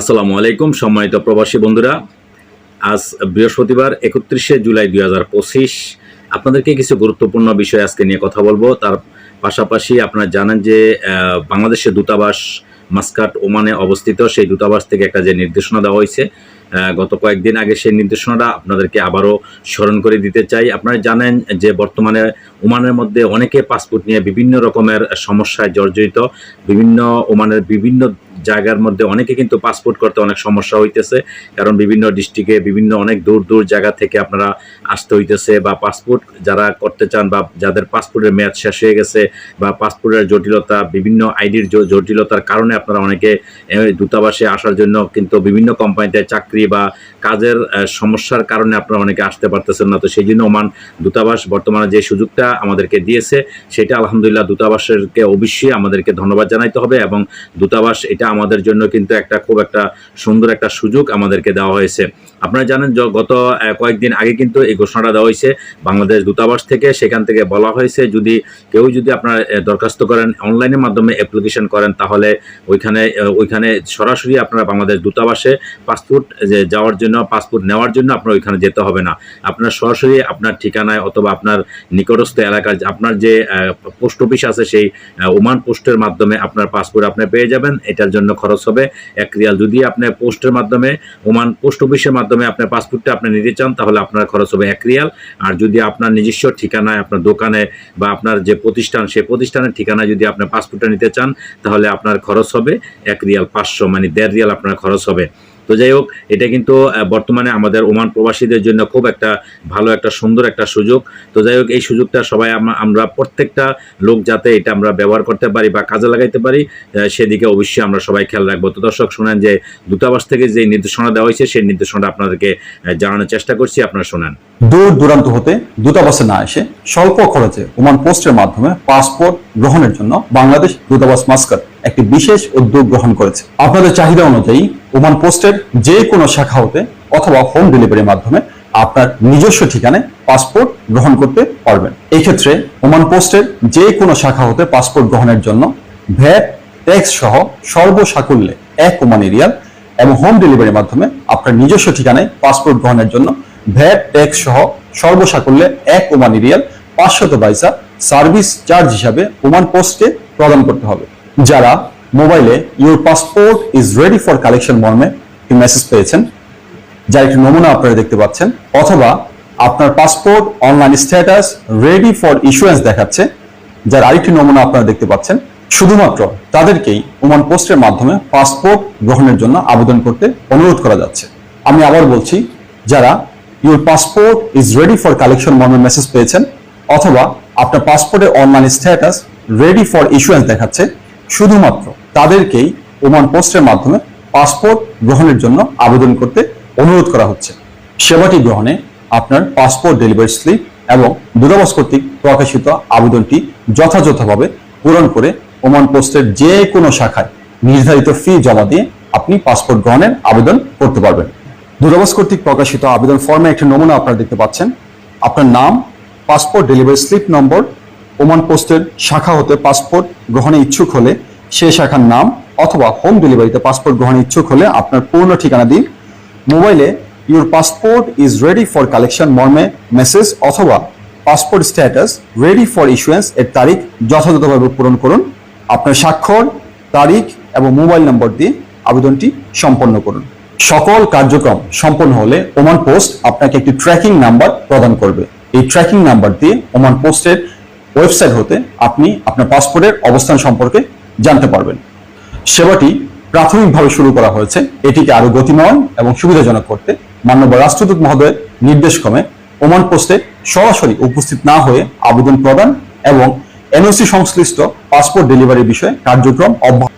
আসসালামু আলাইকুম, সম্মানিত প্রবাসী বন্ধুরা। আজ বৃহস্পতিবার, একত্রিশে জুলাই দুই হাজার পঁচিশ। আপনাদেরকে কিছু গুরুত্বপূর্ণ বিষয় আজকে নিয়ে কথা বলব। তার পাশাপাশি আপনারা জানেন যে বাংলাদেশের দূতাবাস মাস্কাট ওমানে অবস্থিত। সেই দূতাবাস থেকে একটা যে নির্দেশনা দেওয়া হয়েছে গত কয়েকদিন আগে সেই নির্দেশনাটা আপনাদেরকে আবারও স্মরণ করে দিতে চাই। আপনারা জানেন যে বর্তমানে ওমানের মধ্যে অনেকে পাসপোর্ট নিয়ে বিভিন্ন রকমের সমস্যায় জর্জরিত। বিভিন্ন ওমানের বিভিন্ন জায়গার মধ্যে অনেকে কিন্তু পাসপোর্ট করতে অনেক সমস্যা হইতেছে, কারণ বিভিন্ন ডিস্ট্রিক্টে বিভিন্ন অনেক দূর দূর জায়গা থেকে আপনারা আসতে হইতেছে বা পাসপোর্ট যারা করতে চান বা যাদের পাসপোর্টের মেয়াদ শেষ হয়ে গেছে বা পাসপোর্টের জটিলতা, বিভিন্ন আইডির জটিলতার কারণে আপনারা অনেকে দূতাবাসে আসার জন্য কিন্তু বিভিন্ন কোম্পানিতে চাকরি বা কাজের সমস্যার কারণে আপনারা অনেকে আসতে পারতেছেন না। তো সেই জন্য ওমান দূতাবাস বর্তমানে যে সুযোগটা আমাদেরকে দিয়েছে, সেটা আলহামদুলিল্লাহ দূতাবাসেরকে অবশ্যই আমাদেরকে ধন্যবাদ জানাইতে হবে এবং দূতাবাস এটা আমাদের জন্য কিন্তু একটা খুব একটা সুন্দর একটা সুযোগ আমাদেরকে দেওয়া হয়েছে। আপনারা জানেন গত কয়েকদিন আগে কিন্তু এই ঘোষণাটা দেওয়া হয়েছে, বাংলাদেশ দূতাবাস থেকে সেখান থেকে বলা হয়েছে, যদি কেউ যদি আপনার দরখাস্ত করেন অনলাইনের মাধ্যমে অ্যাপ্লিকেশন করেন, তাহলে ওইখানে ওইখানে সরাসরি আপনারা বাংলাদেশ দূতাবাসে পাসপোর্ট যাওয়ার জন্য পাসপোর্ট নেওয়ার জন্য আপনার ওইখানে যেতে হবে না। আপনার সরাসরি আপনার ঠিকানায় অথবা আপনার নিকটস্থ এলাকার আপনার যে পোস্ট অফিস আছে সেই ওমান পোস্টের মাধ্যমে আপনার পাসপোর্ট আপনি পেয়ে যাবেন। এটার জন্য খরচ হবে এক রিয়াল। যদি আপনি পোস্টের মাধ্যমে ওমান পোস্ট অফিসের মাধ্যমে আপনার পাসপোর্টটা আপনি নিতে চান, তাহলে আপনার খরচ হবে এক রিয়াল। আর যদি আপনার নিজস্ব ঠিকানায়, আপনার দোকানে বা আপনার যে প্রতিষ্ঠান, সেই প্রতিষ্ঠানের ঠিকানায় যদি আপনি পাসপোর্টটা নিতে চান, তাহলে আপনার খরচ হবে এক রিয়াল পাঁচশো মানে দেড় রিয়াল আপনার খরচ হবে। তো যাই হোক, এটা কিন্তু বর্তমানে আমাদের ওমান প্রবাসীদের জন্য খুব একটা ভালো একটা, সুন্দর একটা সুযোগ। তো যাই হোক, এই সুযোগটা সবাই আমরা- প্রত্যেকটা লোক যাতে এটা আমরা ব্যবহার করতে পারি বা কাজে লাগাইতে পারি সেদিকে অবশ্যই আমরা সবাই খেয়াল রাখব। তো দর্শক, শোনেন যে দূতাবাস থেকে যে নির্দেশনা দেওয়া হয়েছে, সেই নির্দেশনাটা আপনাদেরকে জানানোর চেষ্টা করছি। আপনারা শোনেন। দূর দূরান্ত হতে দূতাবাসে না এসে স্বল্প খরচে ওমান পোস্টের মাধ্যমে পাসপোর্ট গ্রহণের জন্য বাংলাদেশ দূতাবাস মাস্কাট একটি বিশেষ উদ্যোগ গ্রহণ করেছে। আপনাদের চাহিদা অনুযায়ী ওমান পোস্টের যে কোনো শাখা হতে অথবা হোম ডেলিভারির মাধ্যমে আপনার নিজস্ব ঠিকানায় পাসপোর্ট গ্রহণ করতে পারবেন। এই ক্ষেত্রে ওমান পোস্টের যে কোনো শাখা হতে পাসপোর্ট গ্রহণের জন্য ভ্যাট, ট্যাক্স সহ সর্বসাকুল্যে এক ওমান এরিয়াল এবং হোম ডেলিভারির মাধ্যমে আপনার নিজস্ব ঠিকানায় পাসপোর্ট গ্রহণের জন্য ভ্যাট, ট্যাক্স সহ সর্বসাকুল্যে এক ওমান এরিয়াল পাঁচশত পয়সা সার্ভিস চার্জ হিসাবে ওমান পোস্টে প্রদান করতে হবে। যারা মোবাইলে your passport is ready for collection মর্মে একটি মেসেজ পেয়েছেন, যার একটি নমুনা আপনারা দেখতে পাচ্ছেন, অথবা আপনার passport online status ready for issuance দেখাচ্ছে, যার আরেকটি নমুনা আপনারা দেখতে পাচ্ছেন। শুধুমাত্র তাদেরকেই ওমান পোস্টের মাধ্যমে পাসপোর্ট গ্রহণের জন্য আবেদন করতে অনুরোধ করা যাচ্ছে। আমি আবার বলছি, যারা your passport is ready for collection মর্মে মেসেজ পেয়েছেন, অথবা আপনার পাসপোর্টের online status ready for issuance দেখাচ্ছে শুধুমাত্র তাদেরকেই ওমান পোস্টের মাধ্যমে পাসপোর্ট গ্রহণের জন্য আবেদন করতে অনুরোধ করা হচ্ছে। সেবাটি গ্রহণে আপনার পাসপোর্ট ডেলিভারি স্লিপ এবং দূতাবাস কর্তৃক প্রকাশিত আবেদনটি যথাযথভাবে পূরণ করে ওমান পোস্টের যে কোনো শাখায় নির্ধারিত ফি জমা দিয়ে আপনি পাসপোর্ট গ্রহণের আবেদন করতে পারবেন। দূতাবাস কর্তৃক প্রকাশিত আবেদন ফর্মে একটি নমুনা আপনারা দেখতে পাচ্ছেন। আপনার নাম, passport delivery slip number Oman পোস্টের শাখা হতে পাসপোর্ট গ্রহণে ইচ্ছুক হলে সেই শাখার নাম অথবা হোম ডেলিভারিতে পাসপোর্ট গ্রহণে ইচ্ছুক হলে আপনার পূর্ণ ঠিকানা দিন। মোবাইলে your passport is ready for collection মর্মে মেসেজ অথবা passport status ready for issuance এর তারিখ যথাযথভাবে পূরণ করুন। আপনার স্বাক্ষর, তারিখ এবং মোবাইল নম্বর দিয়ে আবেদনটি সম্পন্ন করুন। সকল কার্যক্রম সম্পন্ন হলে ওমান পোস্ট আপনাকে একটি ট্র্যাকিং নাম্বার প্রদান করবে। এই ট্র্যাকিং নাম্বার দিয়ে ওমান পোস্টের ওয়েবসাইট হতে আপনি আপনার পাসপোর্টের অবস্থান সম্পর্কে জানতে পারবেন। সেবাটি প্রাথমিকভাবে শুরু করা হয়েছে এটিকে আরও গতিময় এবং সুবিধাজনক করতে মাননীয় রাষ্ট্রদূত মহোদয়ের নির্দেশক্রমে ওমান পোস্টে সরাসরি উপস্থিত না হয়ে আবেদন প্রদান এবং এনওসি সংশ্লিষ্ট পাসপোর্ট ডেলিভারি বিষয়ে কার্যক্রম অব্যাহত